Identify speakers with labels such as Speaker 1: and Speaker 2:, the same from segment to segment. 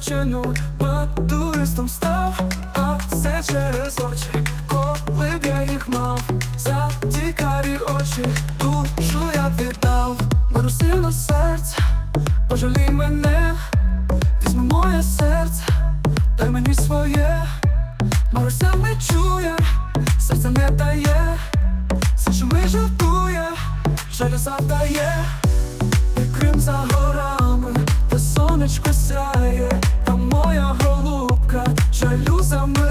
Speaker 1: дівчину, туристом став, а все через очі, коли б я їх мав, за ті карі очі, душу я віддав, беру сильно серце, пожалій мене, візьми моє серце, дай мені своє, Маруся не чує, серце не дає, все, що ми жартує, жалю завдає. І Крим за горами, сонечко сяє, там моя голубка, жалю замирає.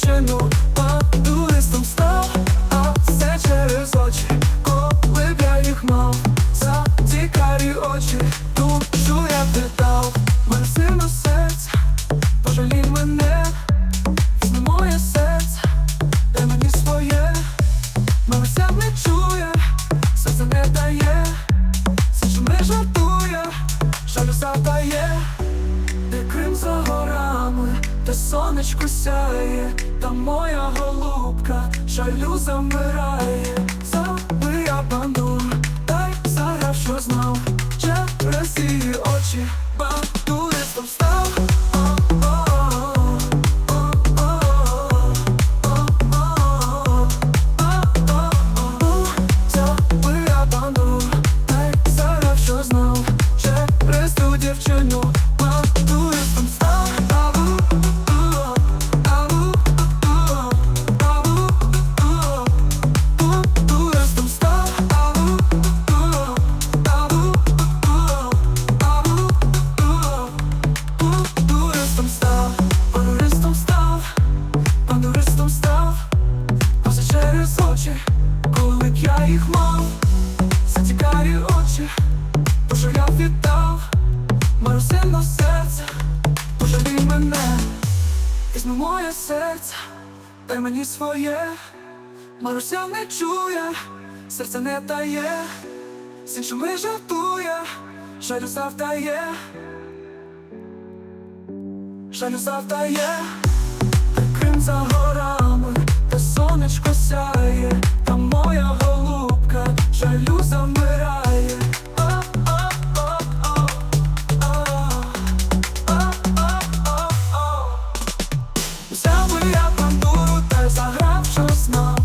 Speaker 1: Через ту дівчину став А все через очі, коли б я їх мав За ті очі, де сонечко сяє, та моя голубка, жалю замирає, Заби я моє серце, дай мені своє, Маруся не чує, серце не дає, з іншими жартує, жалю завдає. Жалю завдає, де Крим за горами, де сонечко сяє, там моя голубка, жалю. small